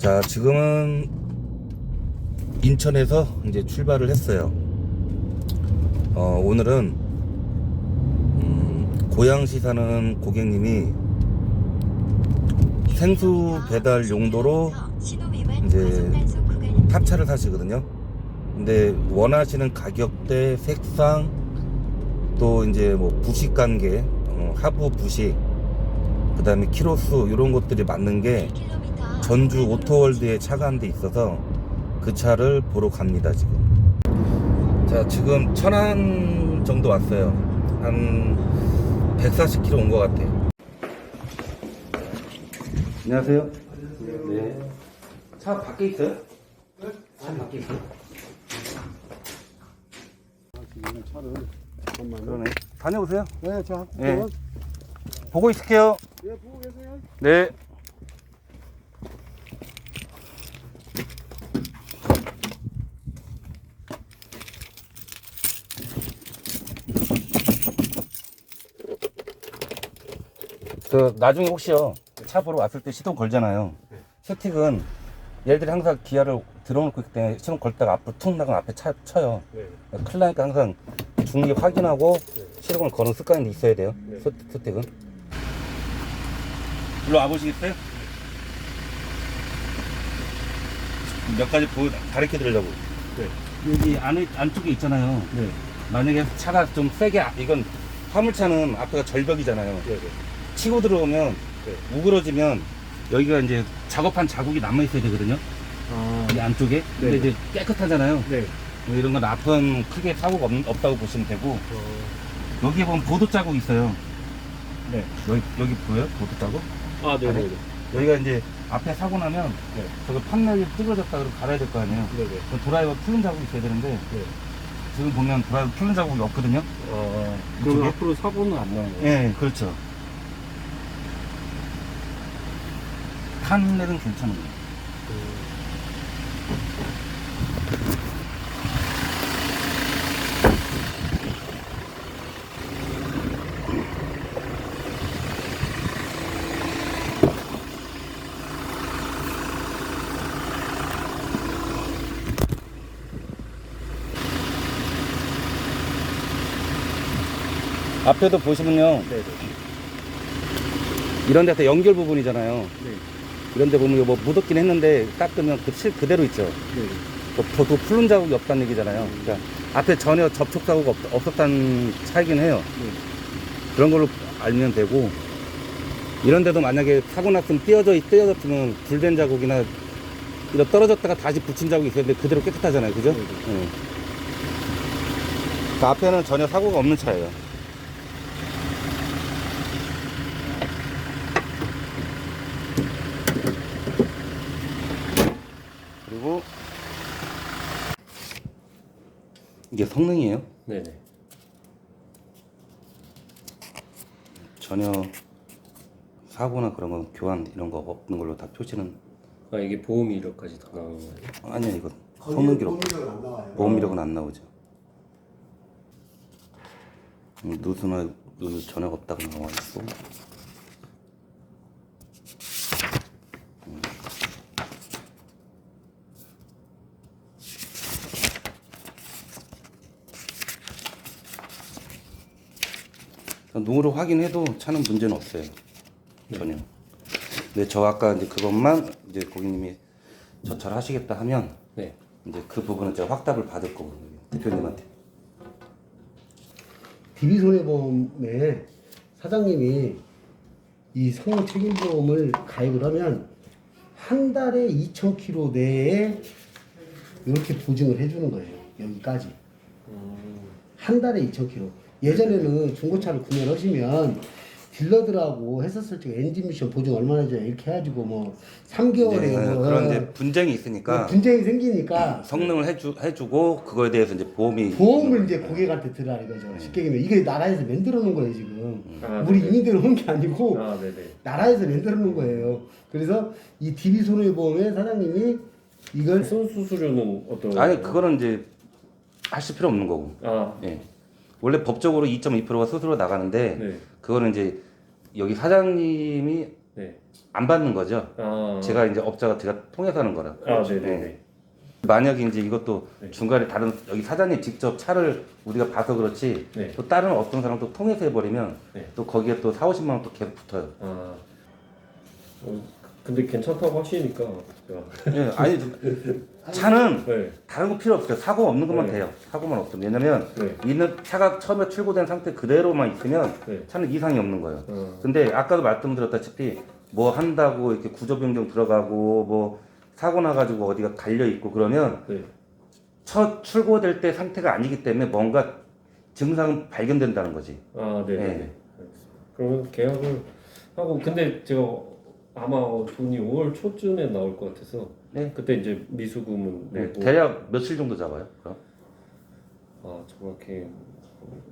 자, 지금은 인천에서 이제 출발을 했어요. 어, 오늘은 음, 고양시 사는 고객님이 생수 배달 용도로 이제 탑차를 사시거든요. 근데 원하시는 가격대, 색상, 또 이제 뭐 부식 관계, 어, 하부 부식, 그 다음에 키로수 이런 것들이 맞는 게 전주 오토월드에 차가 한 대 있어서 그 차를 보러 갑니다 지금. 자 지금 천안 정도 왔어요. 한 140km 온 것 같아요. 안녕하세요. 네. 차 밖에 있어요? 차 밖에 있어요? 지금 차를 잠깐만요. 그러네. 다녀오세요. 네, 저 네. 네. 보고 있을게요. 예, 보고 계세요? 네. 그 나중에 혹시요 차 보러 왔을 때 시동 걸잖아요. 스틱은 얘들이 항상 기아를 들어놓고 있기 때문에 시동 걸 때가 앞으로 툭 나가면 앞에 차 쳐요. 네. 큰일 나니까 항상 중기 확인하고 시동을 거는 습관이 있어야 돼요. 네. 스- 스틱은. 일로 와보시겠어요? 몇 가지 보 가르쳐 드리려고. 네. 여기 안에 안쪽에 있잖아요. 네. 만약에 차가 좀 세게 아- 이건 화물차는 앞에가 절벽이잖아요. 치고 들어오면 네. 우그러지면 여기가 이제 작업한 자국이 남아 있어야 되거든요. 아, 이 안쪽에. 근데 네. 이제 깨끗하잖아요. 네. 뭐 이런 건 앞은 크게 사고가 없, 없다고 보시면 되고 어, 여기에 보면 보도 자국 있어요. 네. 여기 여기 보여요? 보도 자국? 아, 네, 네, 네. 여기가 이제 앞에 사고 나면 네. 저거 판넬이 찌그러졌다 그러고 갈아야 될 거 아니에요. 네, 네. 그 드라이버 풀린 자국이 있어야 되는데 네. 지금 보면 드라이버 풀린 자국이 없거든요. 아, 그럼? 앞으로 사고는 안 나는 거예요? 예, 그렇죠. 판넬은 괜찮은 거예요. 앞에도 보시면요. 네, 네. 이런 데서 연결 부분이잖아요. 네. 이런 데 보면 뭐 묻었긴 했는데 닦으면 그 실 그대로 있죠. 네. 뭐 저도 풀른 자국이 없다는 얘기잖아요. 그러니까 앞에 전혀 접촉 사고가 없, 없었다는 차이긴 해요. 네. 그런 걸로 알면 되고 이런 데도 만약에 사고 났으면 띄어져 있- 띄어졌으면 불된 자국이나 이런 떨어졌다가 다시 붙인 자국이 있었는데 그대로 깨끗하잖아요. 그죠? 네, 네. 예. 그 앞에는 전혀 사고가 없는 차예요. 그리고 이게 성능이에요. 네, 네. 전혀 사고나 그런 거 교환 이런 거 없는 걸로 다 표시는 아, 이게 보험 이력까지 다 나오는 거예요? 아니야 이거 성능 기록. 보험 이력은 안 나오죠. 음, 누수나 누수 전혀 없다고 나와 있고 누구를 확인해도 차는 문제는 없어요. 전혀. 근데 저 아까 이제 그것만 이제 고객님이 저처럼 하시겠다 하면 네. 이제 그 부분은 제가 확답을 받을 거거든요. 대표님한테. DB손해보험에 사장님이 이 성능 책임보험을 가입을 하면 한 달에 2,000km 내에 이렇게 보증을 해주는 거예요. 여기까지. 한 달에 2,000km. 예전에는 중고차를 구매를 하시면 딜러들하고 했었을 때 엔진 미션 보증 얼마나 줘요? 이렇게 해가지고 뭐 3개월에 네, 뭐 그런 이제 분쟁이 있으니까 분쟁이 생기니까 성능을 해주, 해주고 그거에 대해서 이제 보험이 보험을 이제 고객한테 들으라 이거죠. 쉽게 얘기하면 이게 나라에서 만들어 놓은 거예요 지금. 아, 우리 네네. 이민대로 온 게 아니고 아, 네, 네. 나라에서 만들어 놓은 거예요. 그래서 이 DB 손해보험의 사장님이 이걸 손 수수료는 어떤 아니? 그거는 이제 하실 필요 없는 거고. 아, 예. 원래 법적으로 2.2%가 스스로 나가는데 네. 그거는 이제 여기 사장님이 네. 안 받는 거죠. 아. 제가 이제 업자가 제가 통해서 하는 거라. 아, 네 네 네. 만약에 이제 이것도 네. 중간에 다른 여기 사장님 직접 차를 우리가 봐서 그렇지 네. 또 다른 어떤 사람도 통해서 해버리면 네. 또 거기에 또 4, 50만 원 또 계속 붙어요. 아. 어, 근데 괜찮다고 하시니까 제가. 예, 아니 차는 네. 다른 거 필요 없어요. 사고 없는 것만 네. 돼요. 사고만 없으면 왜냐면 네. 있는 차가 처음에 출고된 상태 그대로만 있으면 네. 차는 이상이 없는 거예요. 어. 근데 아까도 말씀드렸다시피 뭐 한다고 이렇게 구조 변경 들어가고 뭐 사고 나가지고 어디가 갈려 있고 그러면 네. 첫 출고될 때 상태가 아니기 때문에 뭔가 증상은 발견된다는 거지. 아, 네 네네. 네. 알겠습니다. 그러면 계약을 하고 근데 제가 아마 돈이 5월 초쯤에 나올 것 같아서 네. 그때 이제 미수금은 네, 내고 대략 며칠 정도 잡아요? 그럼? 아 정확히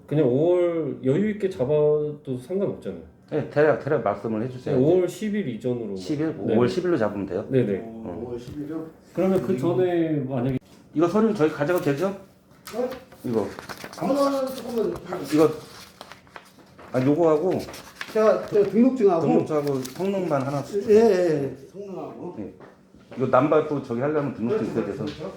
그냥 5월 여유 있게 잡아도 상관없잖아요. 네, 대략 대략 말씀을 해주세요. 5월 10일 이전으로 10일, 네네. 5월 10일로 잡으면 돼요. 네네. 어, 5월 11일. 그러면 그 전에 만약에 이거 서류는 저희 가져가도 되죠? 어? 이거 아니, 잠깐만. 이거 아 요거 하고 제가 저 등록증하고. 등록증하고 성능만 하나 예, 예. 성능하고. 네. 이거 남발 또 저기 하려면 등록증 있어야 돼서 그렇죠.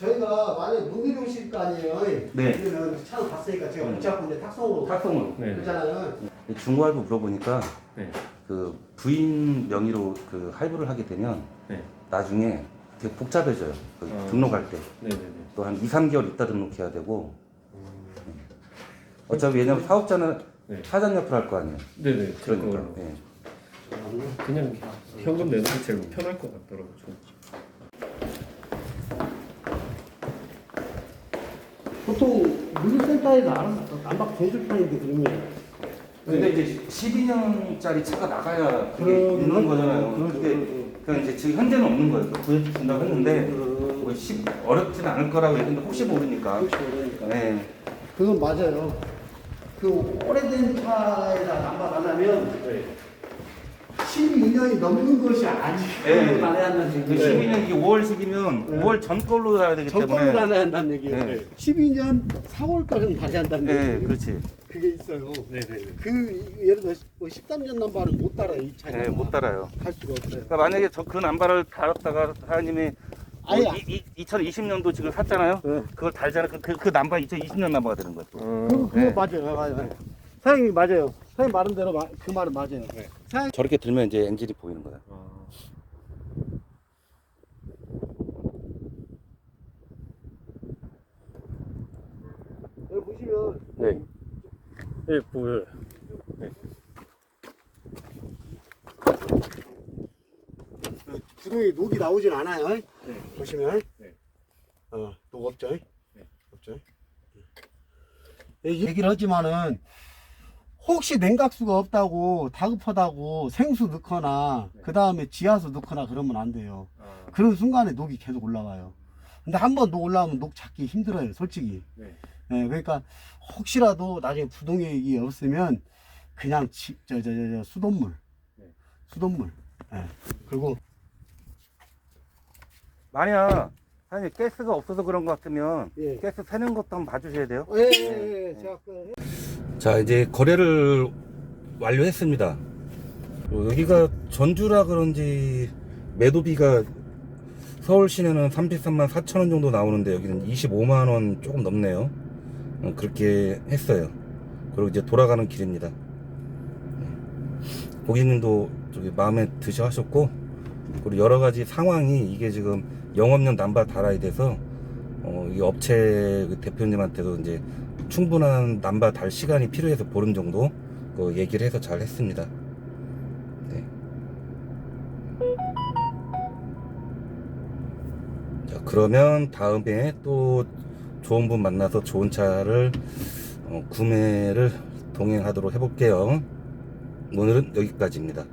저희가 만약에 못 내려오실 거 아니에요. 네. 그러면 차를 봤으니까 제가 음. 붙잡고 이제 탁송으로 탁송으로 네. 그러잖아요. 중고할부 물어보니까 네. 그 부인 명의로 그 할부를 하게 되면 네. 나중에 되게 복잡해져요. 그 아. 등록할 때. 네네네. 또 한 2, 3개월 있다 등록해야 되고. 어차피 왜냐면 사업자는 네. 사장 옆을 할거 아니에요. 네네. 그러니까. 예. 그냥 현금 내는 게 제일 편할 것 같더라고요. 저는. 보통 물류센터에서 알아서 난박 대줄 판인데 그러면 근데 이제 12년짜리 차가 나가야 그게 그럼, 있는 거잖아요. 그럼, 근데 그럼. 그냥 이제 지금 현재는 없는 거예요. 구해 준다고 했는데 뭐 시- 어렵지는 않을 거라고 했는데 혹시 모르니까. 그렇죠 그러니까 네. 그건 맞아요. 그 오래된 차에다 난박 안 하면 네. 12년이 넘는 것이 아니에요. 네. 안 해야 한다는 그 얘기예요. 12년 이게 5월 10이면 네. 5월 전 걸로 가야 되기 정권을 때문에. 안 해야 한다는 얘기예요. 네. 12년 4월까지는 다시 한다는 네, 얘기예요. 그렇지. 그게 있어요. 네네네. 그 예를 들어 뭐 13년 넘버는 못 따라요 이 차가. 네, 못 따라요. 갈 수가 없어요. 그러니까 만약에 저 그 남발을 달았다가 사장님이 아니, 뭐 이, 이, 2020년도 지금 샀잖아요. 네. 그걸 달잖아요. 그, 그, 그 남발 2020년 남바가 되는 거예요. 또. 그거, 그거 네. 맞아요. 맞아요. 사장님이 맞아요. 사장님 말한 대로 마- 그 말은 맞아요. 사장님 저렇게 들면 이제 엔진이 보이는 거야. 아. 여기 보시면 네. 네, 보여요. 그 구동이 녹이 나오진 않아요. 보시면 네. 어, 녹 없죠. 네. 없죠. 예, 얘기를 하지만은 혹시 냉각수가 없다고 다급하다고 생수 넣거나 네. 그 다음에 지하수 넣거나 그러면 안 돼요. 아. 그런 순간에 녹이 계속 올라와요. 근데 한 번 녹 올라오면 녹 찾기 힘들어요, 솔직히. 네. 예, 그러니까 혹시라도 나중에 부동액이 없으면 그냥 지, 저, 저, 저, 저 수돗물, 네. 수돗물. 예. 그리고 만약 사장님 가스가 없어서 그런 것 같으면 예. 가스 새는 것도 한번 봐주셔야 돼요. 예, 예, 예, 제가 그 자 이제 거래를 완료했습니다. 어, 여기가 전주라 그런지 매도비가 서울 시내는 33만 4천 원 정도 나오는데 여기는 25만 원 조금 넘네요. 어, 그렇게 했어요. 그리고 이제 돌아가는 길입니다. 네. 고객님도 저기 마음에 드셔 하셨고 그리고 여러 가지 상황이 이게 지금 영업용 남바 달아야 돼서 어, 이 업체 그 대표님한테도 이제 충분한 남바 달 시간이 필요해서 보름 정도 그 얘기를 해서 잘 했습니다. 네. 자, 그러면 다음에 또 좋은 분 만나서 좋은 차를 어, 구매를 동행하도록 해볼게요. 오늘은 여기까지입니다.